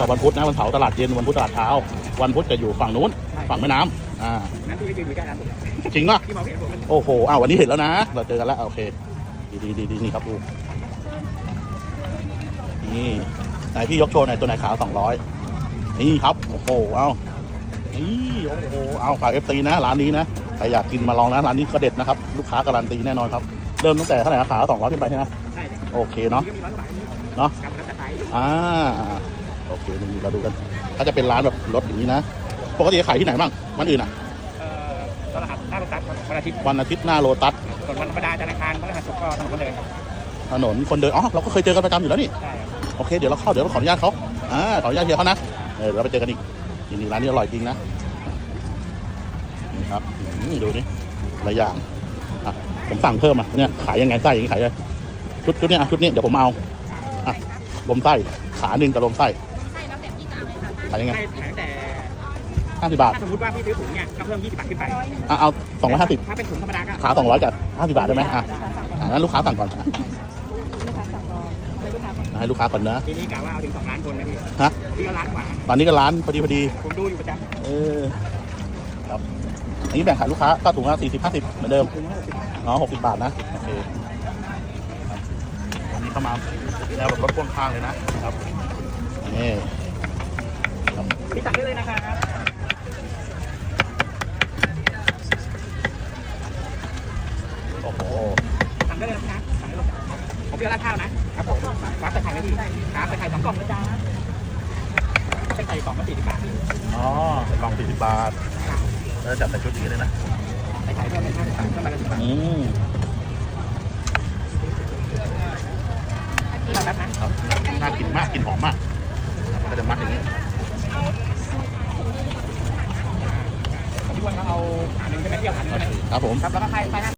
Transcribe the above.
ต่อวันพุธนะวันเสาร์ตลาดเย็นวันพุธตลาดเช้า วันพุธจะอยู่ฝั่งนู้น ฝั่งแม่น้ำอ่านั้นพี่ก็ยืนอยู่ใกล้ร้านผมจริงป่ะพี่มองเห็นผมมันโอ้โหอ้าววันนี้เห็นแล้วนะ เราเจอกันแล้วโอเค ดีดีดีดีนี่ครับดูนี่ไหนพี่ยกโชว์หน่อยตัวไหนขาวสองร้อยนี่ครับโอ้โหเอานี่โอ้โหเอาฝากเอฟซีนะร้านนี้นะใครอยากกินมาลองนะร้านนี้ก็เด็ดนะครับลูกค้าการันตีแน่นอนครับเริ่มตั้งแต่เท่าไหร่นะขาวสองร้อยขึ้นไปใช่ไหมใช่เลยโอเคเนาะพี่ก็มีร้อยกว่าบาทเนาะกับกระต่ายอ่า โอเคนี่เราดูกัน ถ้าจะเป็นร้านแบบรถอย่างนี้นะ ปกติขายที่ไหนบ้างวันอื่นอะเอ่อตลาดหน้าโรตัสวันอาทิตย์วันอาทิตย์หน้าโลตัสส่วนวันธรรมดาธนาคารพฤหัสศุกร์ก็ถนนคนเดินถนนคนเดินอ๋อเราก็เคยเจอกันประจำอยู่แล้วนี่ใช่ครับโอเคเดี๋ยวเราเข้าเดี๋ยวเราขออนุญาตเขาอ่าขออนุญาตเฮียเขานะเออเดี๋ยวเราไปเจอกันอีกนี่นี่ร้านนี้อร่อยจริงนะนี่ครับอืมดูนี่หลายอย่างอะผมสั่งเพิ่มอะเนี่ยขายยังไงไส้อย่างนี้ขายยังไงชุดชุดเนี้ยอะชุดนี้เดี๋ยวผมเอาอะลมไส้ขาหนึ่งกับลมไส้ ขายยังไงให้ขายแต่ห้าสิบบาท ถ้าสมมติว่าพี่ซื้อถุงเนี่ยก็เพิ่ม 20 บาทขึ้นไปอะเอาสองร้อยห้าสิบถ้าเป็นถุงธรรมดาก็ขาสองร้อยกับห้าสิบบาทได้ไหมอะอะงั้นลูกค้าสั่งก่อนอะให้ลูกค้าก่อนนะ ทีนี้กะว่าเอาถึง2ล้านคนนะพี่ฮะ พี่ก็ล้านกว่า ตอนนี้ก็ร้านพอดีพอดีผมดูอยู่ประจเออครับอันนี้แบ่งขายลูกค้าก็ถุงละสี่สิบห้าสิบเหมือนเดิมำถุงละ60บาทอ๋อหกสิบบาทนะ โอเคอันนี้เข้ามาแล้วแบบรถพ่วงข้างเลยนะครับนี่ ครับพี่สั่งได้เลยนะครับโอ้โหสั่งได้เลยนะครับสั่งได้เลยผมเรียกราดข้าวนะครับผมฟ้าใส่ไข่ไหมพี่ฟ้าใส่ไข่สองกล่องนะจ๊ะใส่ไข่สองก็สี่สิบบาทอ๋อใส่กล่องสี่สิบบาทแล้วจัดใส่ชุดอย่างนี้เลยนะใส่ไข่เพิ่มเป็นห้าสิบบาทเพิ่มไปละสิบบาทอืมพี่รับนะครับน่ากินมากกลินหอมมากก็จะมัดอย่างนี้ พี่วันก็เอาขาหนึ่งใช่ไหมเที่ยวขาหนึ่งใช่ไหม ครับผม ครับแล้วก็ไข่ไข่